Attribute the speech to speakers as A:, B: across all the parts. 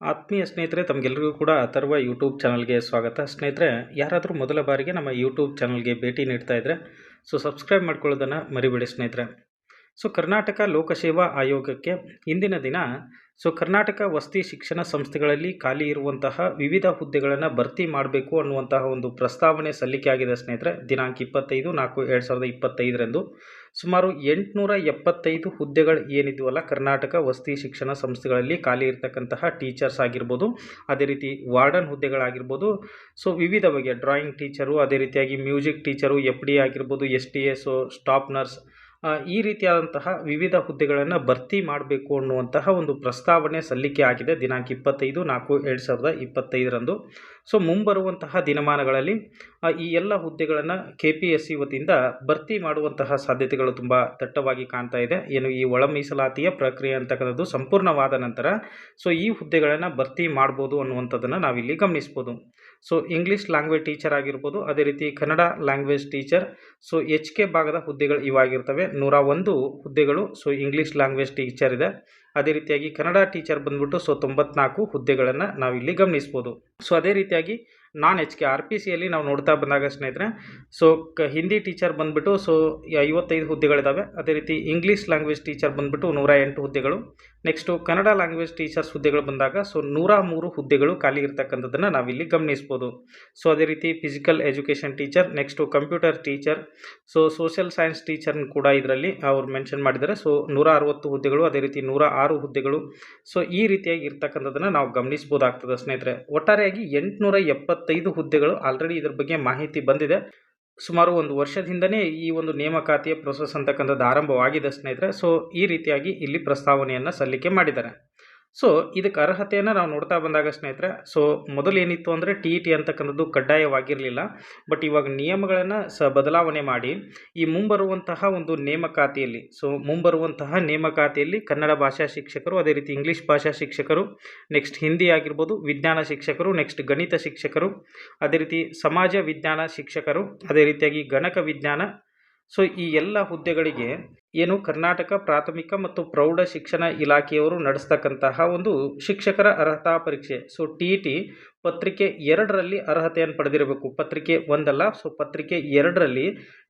A: ಆತ್ಮೀಯ ಸ್ನೇಹಿತರೆ ತಮಗೆಲ್ಲರಿಗೂ ಕೂಡ ಅಥರ್ವ ಯೂಟ್ಯೂಬ್ ಚಾನಲ್ಗೆ ಸ್ವಾಗತ. ಸ್ನೇಹಿತರೆ, ಯಾರಾದರೂ ಮೊದಲ ಬಾರಿಗೆ ನಮ್ಮ ಯೂಟ್ಯೂಬ್ ಚಾನಲ್ಗೆ ಭೇಟಿ ನೀಡ್ತಾ ಇದ್ದರೆ ಸೊ ಸಬ್ಸ್ಕ್ರೈಬ್ ಮಾಡ್ಕೊಳ್ಳೋದನ್ನು ಮರಿಬೇಡಿ ಸ್ನೇಹಿತರೆ. ಸೊ ಕರ್ನಾಟಕ ಲೋಕಸೇವಾ ಆಯೋಗಕ್ಕೆ ಇಂದಿನ ದಿನ ಸೊ ಕರ್ನಾಟಕ ವಸತಿ ಶಿಕ್ಷಣ ಸಂಸ್ಥೆಗಳಲ್ಲಿ ಖಾಲಿ ಇರುವಂತಹ ವಿವಿಧ ಹುದ್ದೆಗಳನ್ನು ಭರ್ತಿ ಮಾಡಬೇಕು ಅನ್ನುವಂತಹ ಒಂದು ಪ್ರಸ್ತಾವನೆ ಸಲ್ಲಿಕೆ ಆಗಿದೆ ಸ್ನೇಹಿತರೆ. ದಿನಾಂಕ ಇಪ್ಪತ್ತೈದು ನಾಲ್ಕು ಎರಡು ಸಾವಿರದ ಇಪ್ಪತ್ತೈದರಂದು. ಸುಮಾರು ಎಂಟುನೂರ ಎಪ್ಪತ್ತೈದು ಹುದ್ದೆಗಳು ಏನಿದ್ವಲ್ಲ ಕರ್ನಾಟಕ ವಸತಿ ಶಿಕ್ಷಣ ಸಂಸ್ಥೆಗಳಲ್ಲಿ ಖಾಲಿ ಇರತಕ್ಕಂತಹ ಟೀಚರ್ಸ್ ಆಗಿರ್ಬೋದು, ಅದೇ ರೀತಿ ವಾರ್ಡನ್ ಹುದ್ದೆಗಳಾಗಿರ್ಬೋದು, ಸೊ ವಿವಿಧ ಬಗೆಯ ಡ್ರಾಯಿಂಗ್ ಟೀಚರು, ಅದೇ ರೀತಿಯಾಗಿ ಮ್ಯೂಸಿಕ್ ಟೀಚರು, ಎಫ್ ಡಿ ಆಗಿರ್ಬೋದು, S T S staff nurse ಈ ರೀತಿಯಾದಂತಹ ವಿವಿಧ ಹುದ್ದೆಗಳನ್ನು ಭರ್ತಿ ಮಾಡಬೇಕು ಅನ್ನುವಂತಹ ಒಂದು ಪ್ರಸ್ತಾವನೆ ಸಲ್ಲಿಕೆ ಆಗಿದೆ ದಿನಾಂಕ ಇಪ್ಪತ್ತೈದು ನಾಲ್ಕು ಎರಡು ಸಾವಿರದ ಇಪ್ಪತ್ತೈದರಂದು. ಸೊ, ಮುಂಬರುವಂತಹ ದಿನಮಾನಗಳಲ್ಲಿ ಈ ಎಲ್ಲ ಹುದ್ದೆಗಳನ್ನು ಕೆ ಪಿ ಎಸ್ ಸಿ ವತಿಯಿಂದ ಭರ್ತಿ ಮಾಡುವಂತಹ ಸಾಧ್ಯತೆಗಳು ತುಂಬ ದಟ್ಟವಾಗಿ ಕಾಣ್ತಾ ಇದೆ. ಏನು ಈ ಒಳ ಮೀಸಲಾತಿಯ ಪ್ರಕ್ರಿಯೆ ಅಂತಕ್ಕಂಥದ್ದು ಸಂಪೂರ್ಣವಾದ ನಂತರ, ಸೊ, ಈ ಹುದ್ದೆಗಳನ್ನು ಭರ್ತಿ ಮಾಡ್ಬೋದು ಅನ್ನುವಂಥದ್ದನ್ನು ನಾವಿಲ್ಲಿ ಗಮನಿಸ್ಬೋದು. ಸೊ ಇಂಗ್ಲೀಷ್ ಲ್ಯಾಂಗ್ವೇಜ್ ಟೀಚರ್ ಆಗಿರ್ಬೋದು, ಅದೇ ರೀತಿ Kannada language teacher so H K ಭಾಗದ ಹುದ್ದೆಗಳು ಇವಾಗಿರ್ತವೆ. ನೂರ ಒಂದು ಹುದ್ದೆಗಳು ಸೊ ಇಂಗ್ಲೀಷ್ ಲ್ಯಾಂಗ್ವೇಜ್ ಟೀಚರ್ ಇದೆ. ಅದೇ ರೀತಿಯಾಗಿ ಕನ್ನಡ ಟೀಚರ್ ಬಂದ್ಬಿಟ್ಟು ಸೊ ತೊಂಬತ್ನಾಲ್ಕು ಹುದ್ದೆಗಳನ್ನು ನಾವಿಲ್ಲಿ ಗಮನಿಸ್ಬೋದು. ಸೊ ಅದೇ ರೀತಿಯಾಗಿ non H K R P ಸಿಯಲ್ಲಿ ನಾವು ನೋಡ್ತಾ ಬಂದಾಗ ಸ್ನೇಹಿತರೆ ಸೊ ಕ ಹಿಂದಿ ಟೀಚರ್ ಬಂದ್ಬಿಟ್ಟು ಸೊ ಐವತ್ತೈದು ಹುದ್ದೆಗಳಿದ್ದಾವೆ ಅದೇ ರೀತಿ ಇಂಗ್ಲೀಷ್ ಲ್ಯಾಂಗ್ವೇಜ್ ಟೀಚರ್ ಬಂದ್ಬಿಟ್ಟು ನೂರ ಎಂಟು ಹುದ್ದೆಗಳು. ನೆಕ್ಸ್ಟು ಕನ್ನಡ ಲ್ಯಾಂಗ್ವೇಜ್ ಟೀಚರ್ಸ್ ಹುದ್ದೆಗಳು ಬಂದಾಗ ಸೊ ನೂರ ಮೂರು ಹುದ್ದೆಗಳು ಖಾಲಿ ಇರ್ತಕ್ಕಂಥದ್ದನ್ನು ನಾವಿಲ್ಲಿ ಗಮನಿಸ್ಬೋದು. ಸೊ ಅದೇ ರೀತಿ physical education teacher next computer teacher so social science ಟೀಚರ್ನ ಕೂಡ ಇದರಲ್ಲಿ ಅವ್ರು ಮೆನ್ಷನ್ ಮಾಡಿದ್ದಾರೆ. ಸೊ ನೂರ ಅರವತ್ತು ಹುದ್ದೆಗಳು, ಅದೇ ರೀತಿ ನೂರ ಆರು ಹುದ್ದೆಗಳು. ಸೊ ಈ ರೀತಿಯಾಗಿ ಇರ್ತಕ್ಕಂಥದ್ದನ್ನು ನಾವು ಗಮನಿಸ್ಬೋದಾಗ್ತದೆ ಸ್ನೇಹಿತರೆ. ಒಟ್ಟಾರೆಯಾಗಿ ಎಂಟುನೂರ ಎಪ್ಪತ್ತೈದು ಹುದ್ದೆಗಳು ಆಲ್ರೆಡಿ ಇದ್ರ ಬಗ್ಗೆ ಮಾಹಿತಿ ಬಂದಿದೆ. ಸುಮಾರು ಒಂದು ವರ್ಷದಿಂದನೇ ಈ ಒಂದು ನೇಮಕಾತಿಯ ಪ್ರೊಸೆಸ್ ಅಂತಕ್ಕಂಥದ್ದು ಆರಂಭವಾಗಿದೆ ಸ್ನೇಹಿತರೆ. ಸೊ ಈ ರೀತಿಯಾಗಿ ಇಲ್ಲಿ ಪ್ರಸ್ತಾವನೆಯನ್ನು ಸಲ್ಲಿಕೆ ಮಾಡಿದ್ದಾರೆ. ಸೊ ಇದಕ್ಕೆ ಅರ್ಹತೆಯನ್ನು ನಾವು ನೋಡ್ತಾ ಬಂದಾಗ ಸ್ನೇಹಿತರೆ ಸೊ ಮೊದಲು ಏನಿತ್ತು ಅಂದರೆ ಟಿ ಇ ಟಿ ಅಂತಕ್ಕಂಥದ್ದು ಕಡ್ಡಾಯವಾಗಿರಲಿಲ್ಲ. ಬಟ್ ಇವಾಗ ನಿಯಮಗಳನ್ನು ಸ ಬದಲಾವಣೆ ಮಾಡಿ, ಈ ಮುಂಬರುವಂತಹ ಒಂದು ನೇಮಕಾತಿಯಲ್ಲಿ ಸೊ ಮುಂಬರುವಂತಹ ನೇಮಕಾತಿಯಲ್ಲಿ ಕನ್ನಡ ಭಾಷಾ ಶಿಕ್ಷಕರು, ಅದೇ ರೀತಿ ಇಂಗ್ಲೀಷ್ ಭಾಷಾ ಶಿಕ್ಷಕರು ನೆಕ್ಸ್ಟ್ ಹಿಂದಿ ಆಗಿರ್ಬೋದು, ವಿಜ್ಞಾನ ಶಿಕ್ಷಕರು ನೆಕ್ಸ್ಟ್ ಗಣಿತ ಶಿಕ್ಷಕರು, ಅದೇ ರೀತಿ ಸಮಾಜ ವಿಜ್ಞಾನ ಶಿಕ್ಷಕರು, ಅದೇ ರೀತಿಯಾಗಿ ಗಣಕ ವಿಜ್ಞಾನ. ಸೊ ಈ ಎಲ್ಲ ಹುದ್ದೆಗಳಿಗೆ ಏನು ಕರ್ನಾಟಕ ಪ್ರಾಥಮಿಕ ಮತ್ತು ಪ್ರೌಢ ಶಿಕ್ಷಣ ಇಲಾಖೆಯವರು ನಡೆಸ್ತಕ್ಕಂತಹ ಒಂದು ಶಿಕ್ಷಕರ ಅರ್ಹತಾ ಪರೀಕ್ಷೆ. ಸೊ ಟಿ ಇ ಟಿ ಪತ್ರಿಕೆ ಎರಡರಲ್ಲಿ ಅರ್ಹತೆಯನ್ನು ಪಡೆದಿರಬೇಕು. ಪತ್ರಿಕೆ ಒಂದಲ್ಲ ಸೊ ಪತ್ರಿಕೆ ಎರಡರಲ್ಲಿ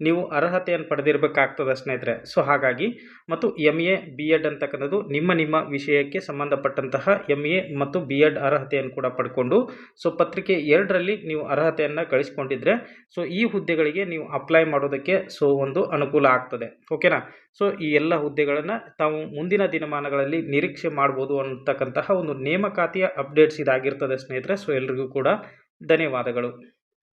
A: ನೀವು ಅರ್ಹತೆಯನ್ನು ಪಡೆದಿರಬೇಕಾಗ್ತದೆ ಸ್ನೇಹಿತರೆ. ಸೊ ಹಾಗಾಗಿ ಮತ್ತು ಎಂ ಎ ಬಿ ಎಡ್ ಅಂತಕ್ಕಂಥದ್ದು ನಿಮ್ಮ ನಿಮ್ಮ ವಿಷಯಕ್ಕೆ ಸಂಬಂಧಪಟ್ಟಂತಹ ಎಂ ಎ ಮತ್ತು ಬಿ ಎಡ್ ಅರ್ಹತೆಯನ್ನು ಕೂಡ ಪಡ್ಕೊಂಡು ಸೊ ಪತ್ರಿಕೆ ಎರಡರಲ್ಲಿ ನೀವು ಅರ್ಹತೆಯನ್ನು ಗಳಿಸ್ಕೊಂಡಿದ್ರೆ ಸೊ ಈ ಹುದ್ದೆಗಳಿಗೆ ನೀವು ಅಪ್ಲೈ ಮಾಡೋದಕ್ಕೆ ಸೊ ಒಂದು ಅನುಕೂಲ ಆಗ್ತದೆ. ಓಕೆನಾ ಸೊ, ಈ ಎಲ್ಲ ಹುದ್ದೆಗಳನ್ನು ತಾವು ಮುಂದಿನ ದಿನಮಾನಗಳಲ್ಲಿ ನಿರೀಕ್ಷೆ ಮಾಡ್ಬೋದು ಅನ್ನತಕ್ಕಂತಹ ಒಂದು ನೇಮಕಾತಿಯ ಅಪ್ಡೇಟ್ಸ್ ಇದಾಗಿರ್ತದೆ ಸ್ನೇಹಿತರೆ. ಸೊ, ಎಲ್ರಿಗೂ ಕೂಡ ಧನ್ಯವಾದಗಳು.